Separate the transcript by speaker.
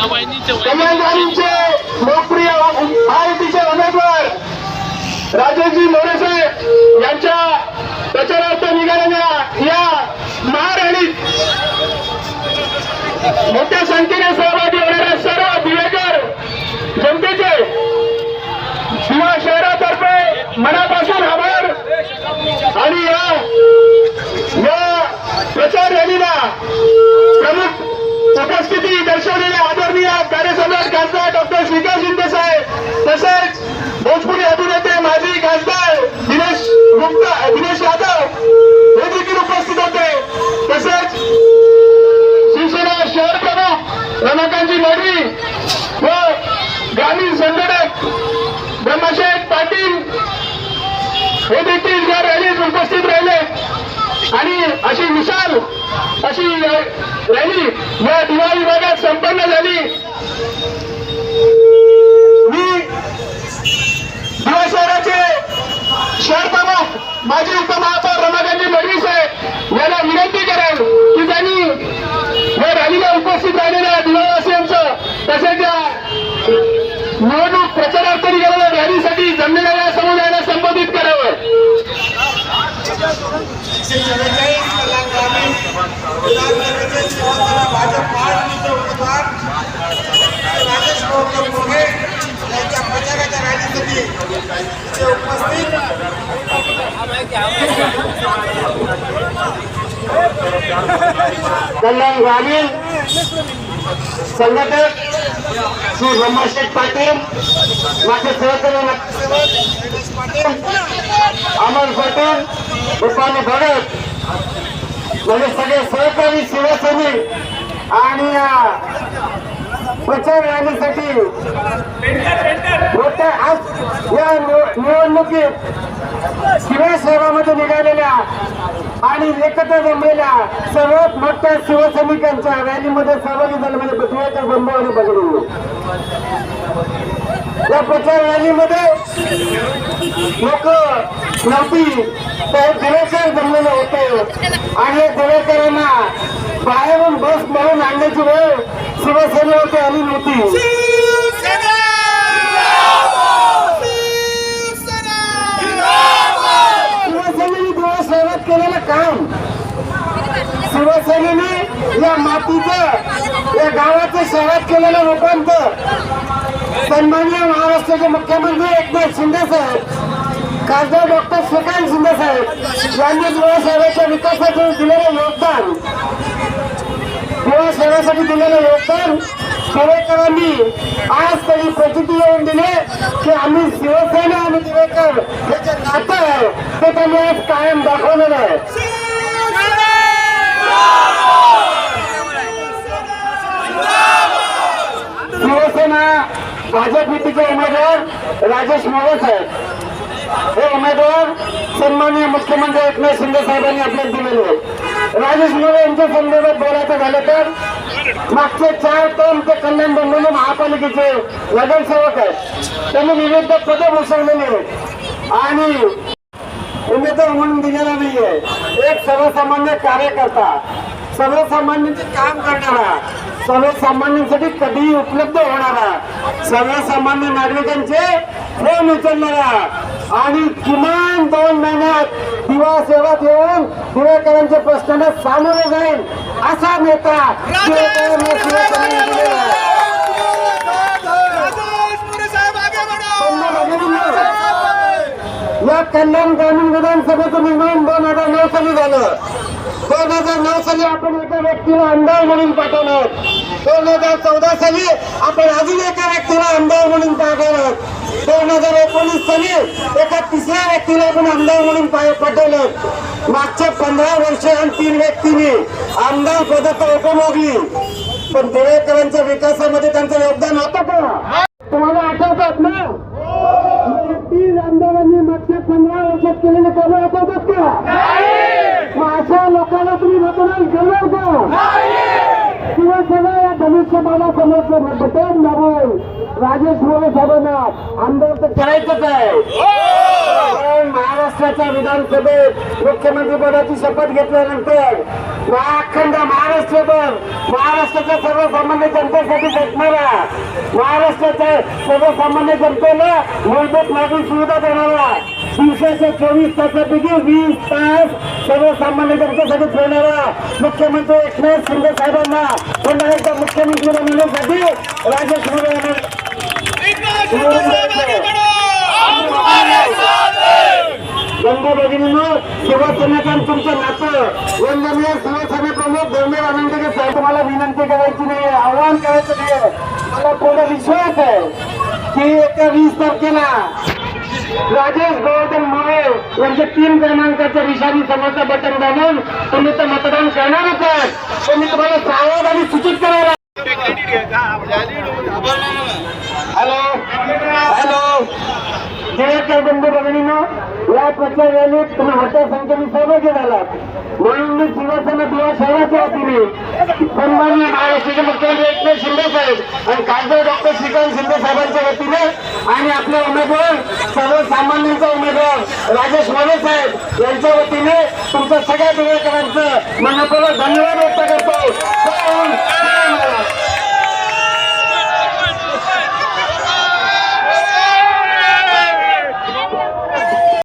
Speaker 1: समाजवादीचे लोकप्रिय महायुतीचे उमेदवार राजेशजी मोरेसे यांच्या प्रचारार्थ निघालेल्या या महाराणीत मोठ्या संख्येने या दिवाळी विभागात संपन्न झाली मी दिवा शहराचे शहर प्रमुख माजी उपमहापौर रमाकांतजी मडवी साहेब यांना विनंती करेन की त्यांनी या रॅलीला उपस्थित राहिलेल्या दिवावासियांचं तसेच या निवडणूक प्रचारार्थ निघालेल्या रॅलीसाठी जमलेल्या या समुदायाला संबोधित करावं
Speaker 2: चव्वेचाळीस कल्याण ग्रामीण विधानसभेचे शिवसेना भाजप महायुतीचे उमेदवार राजेश गौतम मोघे यांच्या प्रचाराच्या रॅलीसाठी इथे उपस्थित
Speaker 1: कल्याण ग्रामीण संघटक श्री ब्रह्मशेठ पाटील माझे सहकारी अमर पटेल रुपाली भगत म्हणजे सगळे सहकारी शिवसैनिक आणि प्रचार राहण्यासाठी आज या निवडणुकीत शिवाय शहरामध्ये निघालेल्या आणि एकत्र जमलेल्या सर्वात मोठ्या शिवसैनिकांच्या रॅलीमध्ये सहभागी झाले म्हणजे पृथ्वीकर बंबू आणि बगडू. या प्रचार रॅलीमध्ये लोक नव्हती तर दिवेकर जमलेले होते. आणि दिवेकरांना बाहेरून बस म्हणून आणण्याची वेळ शिवसेनेवरती आली नव्हती शिवसेनेने दिवस शहरात केलेलं काम शिवसेनेने या या गावाचं शहरात केलेलं रूपांतर सन्माननीय महाराष्ट्राचे मुख्यमंत्री एकनाथ शिंदे साहेब खासदार डॉक्टर श्रीकांत शिंदे साहेब यांनी गोवा शहराच्या विकासासाठी दिलेलं योगदान. गोवा शहरासाठी दिलेलं योगदान दिवेकरांनी आज तरी प्रचिती येऊन दिले की आम्ही शिवसेना आणि दिवेकर हे नातं आहे ते त्यांनी आज कायम दाखवलेलं आहे शिवसेना भाजप युतीचे उमेदवार राजेश मोरे साहेब. हे उमेदवार सन्माननीय मुख्यमंत्री एकनाथ शिंदे साहेबांनी आपल्याला दिलेले आहेत. राजेश मोरे यांच्या संदर्भात बोलायचं झालं तर मागचे चार टर्म ते कल्याण डोंबिवली महापालिकेचे नगरसेवक आहेत. त्यांनी विविध पदे भूषवलेली आहेत. आणि उमेदवार म्हणून दिलेला नाहीये. एक सर्वसामान्य कार्यकर्ता सर्वसामान्यांचे काम करणारा सर्वसामान्यांसाठी कधीही उपलब्ध होणारा सर्वसामान्य नागरिकांचे फोन उचलणारा आणि किमान दोन महिन्यात दिवा सेवात येऊन दिवेकरांच्या प्रश्नांना सामोरे जाईल असा नेता या कल्याण ग्रामीण विधानसभेचं निर्माण दोन हजार नऊ साली झालं. दोन हजार नऊ साली आपण एका व्यक्तीला आमदार म्हणून पाठवलं. दोन हजार चौदा साली आपण अजून एका व्यक्तीला आमदार म्हणून पाठवलं दोन हजार एकोणीस साली एका तिसऱ्या व्यक्तीला आपण आमदार म्हणून पाठवलं मागच्या पंधरा वर्ष आणि तीन व्यक्तींनी आमदार पदाचा उपभोगली पण देवेकरांच्या विकासामध्ये त्यांचं योगदान होतं का तुम्हाला आठवतात ना? तीन आमदारांनी मागच्या पंधरा वर्षात केलेले कामं आठवतात का? मग अशा लोकांना तुम्ही मतदान करणार का? शिवसेना या धनुष्यबाला बटन दाबून राजेश मोरे साहेबांना आमदार तर करायचंच आहे. महाराष्ट्राच्या विधानसभेत मुख्यमंत्री पदाची शपथ घेतल्यानंतर अखंड महाराष्ट्रभर महाराष्ट्राच्या सर्वसामान्य जनतेसाठी झटणारा महाराष्ट्राच्या सर्वसामान्य जनतेला मूलभूत मागणी सुविधा देणारा दिवसाच्या चोवीस तासापैकी वीस तास सर्वसामान्य जनतेसाठी फिरणारा मुख्यमंत्री एकनाथ शिंदे साहेबांना पुन्हा एकदा मुख्यमंत्री बनवण्यासाठी राजेश मोरे शिवसेनेचं तुमचं नातं वंदनीय शिवसेना प्रमुख आनंदगे साहेब तुम्हाला विनंती करायची नाही आवाहन करायचं नाही. मला पूर्ण विश्वास आहे की एका वीस तारखेला राजेश गोवर्धन मोरे यांचे तीन क्रमांकाच्या विषारी समोरचं बटन दाबून तुम्ही तर मतदान करणारच आहे तर मी तुम्हाला सांगत आणि सूचित करायला हॅलो. हॅलो. जयकर बंधू भगिनीनो या प्रचार रॅलीत तुम्ही मोठ्या संख्येने सहभागी झालात. म्हणून मी शिवसेना किंवा शहराच्या वतीने सन्माननीय महाराष्ट्राचे मुख्यमंत्री एकनाथ शिंदे साहेब आणि खासदार डॉक्टर श्रीकांत शिंदे साहेबांच्या वतीने आणि आपले उमेदवार सर्वसामान्यांचा उमेदवार राजेश मोरे साहेब यांच्या वतीने तुमच्या सगळ्या दिवेकरांचं मनपूर्वक धन्यवाद.